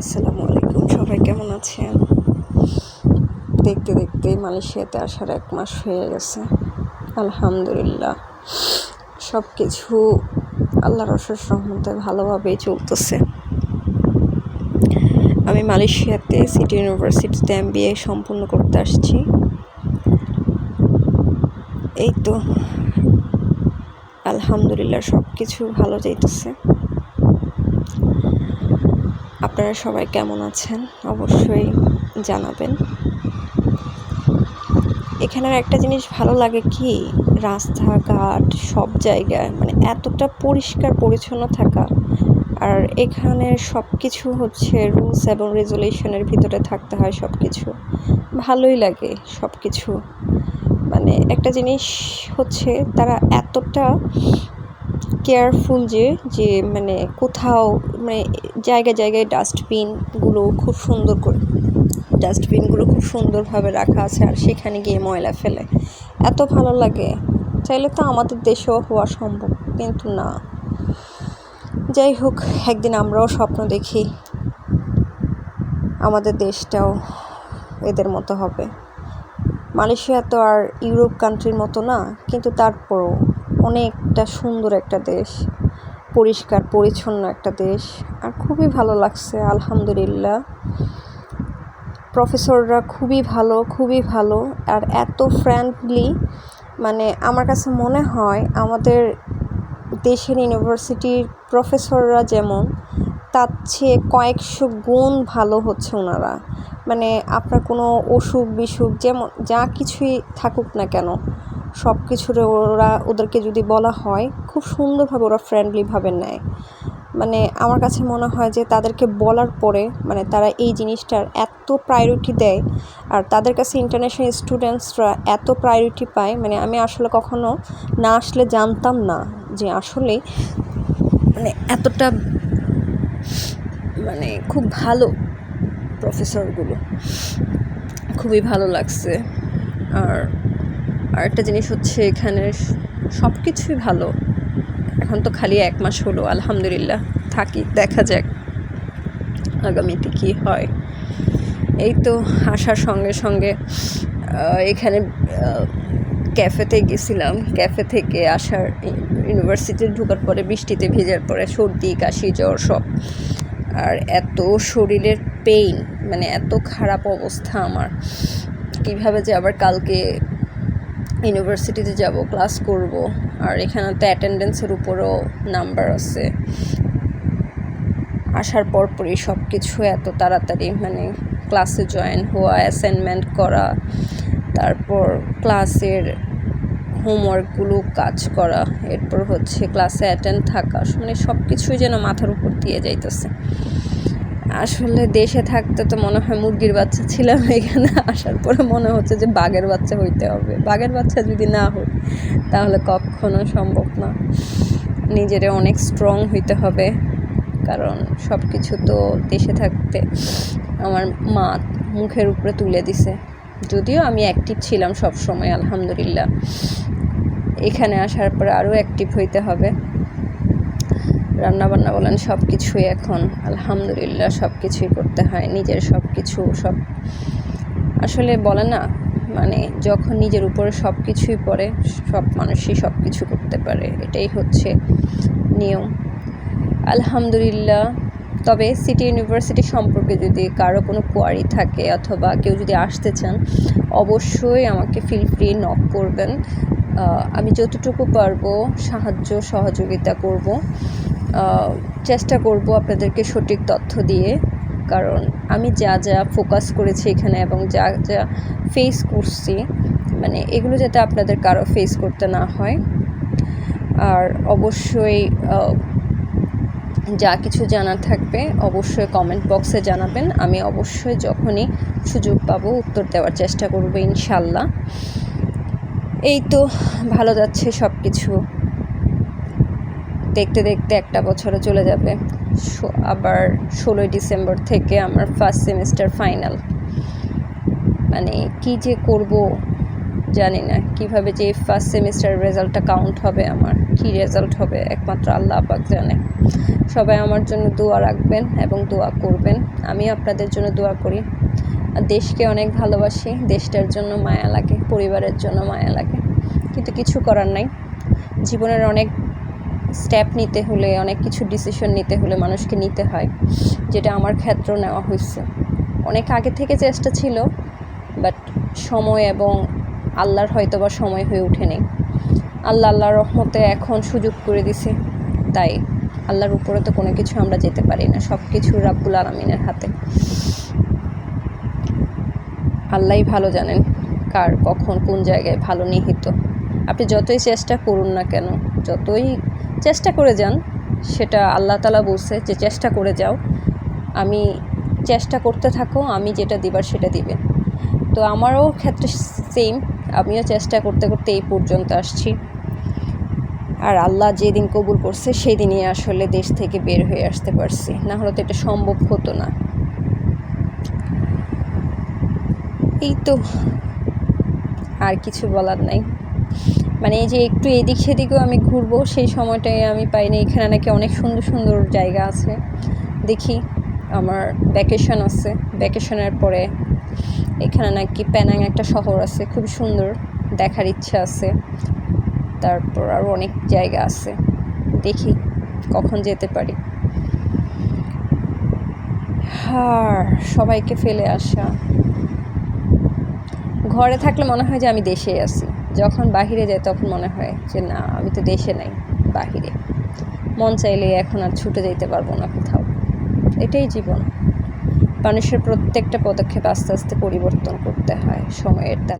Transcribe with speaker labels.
Speaker 1: আসসালামু আলাইকুম। সবাই কেমন আছেন? দেখতে দেখতে মালয়েশিয়াতে আসার এক মাস হয়ে গেছে। আলহামদুলিল্লাহ। সব কিছু আল্লাহর অশেষ রহমতে ভালোভাবেই চলতেছে। আমি মালয়েশিয়াতে সিটি ইউনিভার্সিটিতে এম বি এ সম্পূর্ণ করতে আসছি। এই তো, আলহামদুলিল্লাহ সব কিছু ভালো যাইতেছে। আপনারা সবাই কেমন আছেন? অবশ্যই জানাবেন। এখানের একটা জিনিস ভালো লাগে কি? রাস্তাঘাট, সব জায়গায় মানে এতটা পরিষ্কার পরিচ্ছন্ন থাকা। আর এখানের সব কিছু হচ্ছে রুলস এবং রেজুলেশনের ভিতরে থাকতে হয় সব কিছু ভালোই লাগে সব কিছু মানে একটা জিনিস হচ্ছে তারা এতটা কেয়ারফুল যে যে মানে কোথাও মানে জায়গায় জায়গায় ডাস্টবিনগুলো খুব সুন্দর করে ডাস্টবিনগুলো খুব সুন্দরভাবে রাখা আছে আর সেখানে গিয়ে ময়লা ফেলে। এত ভালো লাগে। চাইলে তো আমাদের দেশেও হওয়া সম্ভব, কিন্তু না। যাই হোক, একদিন আমরাও স্বপ্ন দেখি আমাদের দেশটাও এদের মতো হবে। মালয়েশিয়া তো আর ইউরোপ কান্ট্রির মতো না, কিন্তু তারপরও অনেকটা সুন্দর একটা দেশ, পরিষ্কার, পরিচ্ছন্ন একটা দেশ, আর খুবই ভালো লাগছে, আলহামদুলিল্লাহ। প্রফেসররা খুবই ভালো খুবই ভালো, আর এত ফ্রেন্ডলি মানে আমার কাছে মনে হয় আমাদের দেশের ইউনিভার্সিটির প্রফেসররা যেমন, তার চেয়ে কয়েকশো গুণ ভালো হচ্ছে ওনারা। মানে আপনার কোনো অসুখ বিসুখ যেমন, যা কিছুই থাকুক না কেন সব কিছুরে ওরা, ওদেরকে যদি বলা হয়, খুব সুন্দরভাবে ওরা ফ্রেন্ডলিভাবে নেয়। মানে আমার কাছে মনে হয় যে তাদেরকে বলার পরে মানে তারা এই জিনিসটার এত প্রায়োরিটি দেয়, আর তাদের কাছে ইন্টারন্যাশনাল স্টুডেন্টসরা এত প্রায়োরিটি পায় মানে আমি আসলে কখনো না আসলে জানতাম না যে আসলে মানে এতটা মানে খুব ভালো প্রফেসরগুলো খুবই ভালো লাগছে। আর আরেকটা জিনিস হচ্ছে এখানে সব কিছুই ভালো। এখন তো খালি এক মাস হলো, আলহামদুলিল্লাহ, থাকি, দেখা যাক আগামীতে কী হয়। এই তো আসার সঙ্গে সঙ্গে এখানে ক্যাফেতে গেছিলাম। ক্যাফে থেকে আসার ইউনিভার্সিটিতে ঢোকার পরে বৃষ্টিতে ভেজার পরে সর্দি, কাশি, জ্বর সব। আর এত শরীরের পেইন মানে এত খারাপ অবস্থা আমার। কীভাবে যে আবার কালকে ইউনিভার্সিটিতে যাব ক্লাস করব। আর এখানে তো অ্যাটেন্ডেন্সের উপরও নাম্বার আছে। আসার পরপরই সব কিছু এত তাড়াতাড়ি মানে ক্লাসে জয়েন হওয়া অ্যাসাইনমেন্ট করা, তারপর ক্লাসের হোমওয়ার্কগুলো কাজ করা, এরপর হচ্ছে ক্লাসে অ্যাটেন্ড থাকা মানে সব কিছুই যেন মাথার উপর দিয়ে যাইতেছে। আসলে দেশে থাকতে তো মনে হয় মুরগির বাচ্চা ছিলাম এখানে, আসার পরে মনে হচ্ছে যে বাঘের বাচ্চা হইতে হবে। বাঘের বাচ্চা যদি না হই তাহলে কখনো সম্ভব না। নিজেরে অনেক স্ট্রং হইতে হবে, কারণ সব কিছু তো দেশে থাকতে আমার মা মুখের উপরে তুলে দিছে। যদিও আমি অ্যাক্টিভ ছিলাম সব সময় আলহামদুলিল্লাহ। এখানে আসার পরে আরও অ্যাক্টিভ হইতে হবে। রান্নাবান্না বলেন সব কিছুই এখন, আলহামদুলিল্লাহ সব কিছুই করতে হয়, নিজের সব কিছু সব আসলে বলে না মানে যখন নিজের উপরে সব কিছুই পড়ে, সব মানুষই সব কিছু করতে পারে, এটাই হচ্ছে নিয়ম। আলহামদুলিল্লাহ, তবে সিটি ইউনিভার্সিটি সম্পর্কে যদি কারও কোনো কোয়ারি থাকে অথবা কেউ যদি আসতে চান, অবশ্যই আমাকে ফিল ফ্রি নক করবেন। আমি যতটুকু পারব সাহায্য সহযোগিতা করব। চেষ্টা করব আপনাদেরকে সঠিক তথ্য দিয়ে। কারণ আমি যা যা ফোকাস করেছি এখানে এবং যা যা ফেস করছি মানে এগুলো যাতে আপনাদের কারও ফেস করতে না হয়। আর অবশ্যই যা কিছু জানার থাকবে অবশ্যই কমেন্ট বক্সে জানাবেন। আমি অবশ্যই যখনই সুযোগ পাবো উত্তর দেওয়ার চেষ্টা করব ইনশাল্লাহ। এই তো, ভালো যাচ্ছে সব কিছু দেখতে দেখতে একটা বছরে চলে যাবে। আবার ষোলোই ডিসেম্বর থেকে আমার ফার্স্ট সেমিস্টার ফাইনাল মানে কি যে করব জানি না। কীভাবে যে ফার্স্ট সেমিস্টার রেজাল্টটা কাউন্ট হবে আমার, কি রেজাল্ট হবে একমাত্র আল্লাহ আপাক জানে। সবাই আমার জন্য দোয়া রাখবেন এবং দোয়া করবেন। আমি আপনাদের জন্য দোয়া করি। দেশকে অনেক ভালোবাসি। দেশটার জন্য মায়া লাগে, পরিবারের জন্য মায়া লাগে। কিন্তু কিছু করার নাই। জীবনের অনেক স্টেপ নিতে হলে, অনেক কিছু ডিসিশন নিতে হলে মানুষকে নিতে হয়, যেটা আমার ক্ষেত্র নেওয়া হয়েছে। অনেক আগে থেকে চেষ্টা ছিল বাট সময় এবং আল্লাহর হয়তো বা সময় হয়ে ওঠেনি। আল্লাহ, আল্লাহর রহমতে এখন সুযোগ করে দিছে, তাই আল্লাহর উপরে তো কোনো কিছু আমরা যেতে পারি না সব কিছু রাব্বুল আলমিনের হাতে। আল্লাহই ভালো জানেন কার কখন কোন জায়গায় ভালো নিহিত। আপনি যতই চেষ্টা করুন না কেন, যতই চেষ্টা করে যান, সেটা আল্লাহ তালা বলছে যে চেষ্টা করে যাও। আমি চেষ্টা করতে থাকো, আমি যেটা দিবার সেটা দিবেন। তো আমারও ক্ষেত্রে সেম আমিও চেষ্টা করতে করতে এই পর্যন্ত আসছি। আর আল্লাহ যেদিন কবুল করছে সেই দিনই আসলে দেশ থেকে বের হয়ে আসতে পারছি। না হলে তো এটা সম্ভব হতো না। এই তো, আর কিছু বলার নাই। মানে এই যে একটু এদিক সেদিকেও আমি ঘুরবো, সেই সময়টায় আমি পাইনি। এখানে নাকি অনেক সুন্দর সুন্দর জায়গা আছে। দেখি, আমার ভ্যাকেশন আছে। ভ্যাকেশনের পরে এখানে নাকি প্যানাং একটা শহর আছে, খুব সুন্দর। দেখার ইচ্ছা আছে। তারপর আরও অনেক জায়গা আছে। দেখি কখন যেতে পারি। আর সবাইকে ফেলে আসা। ঘরে থাকলে মনে হয় যে আমি দেশে আছি। যখন বাহিরে যাই তখন মনে হয় যে, না, আমি তো দেশে নাই, বাহিরে। মন চাইলে এখন আর ছুটে যেতে পারব না কোথাও। এটাই জীবন। মানুষের প্রত্যেকটা পদক্ষেপ আস্তে আস্তে পরিবর্তন করতে হয় সময়ের দ্বারা।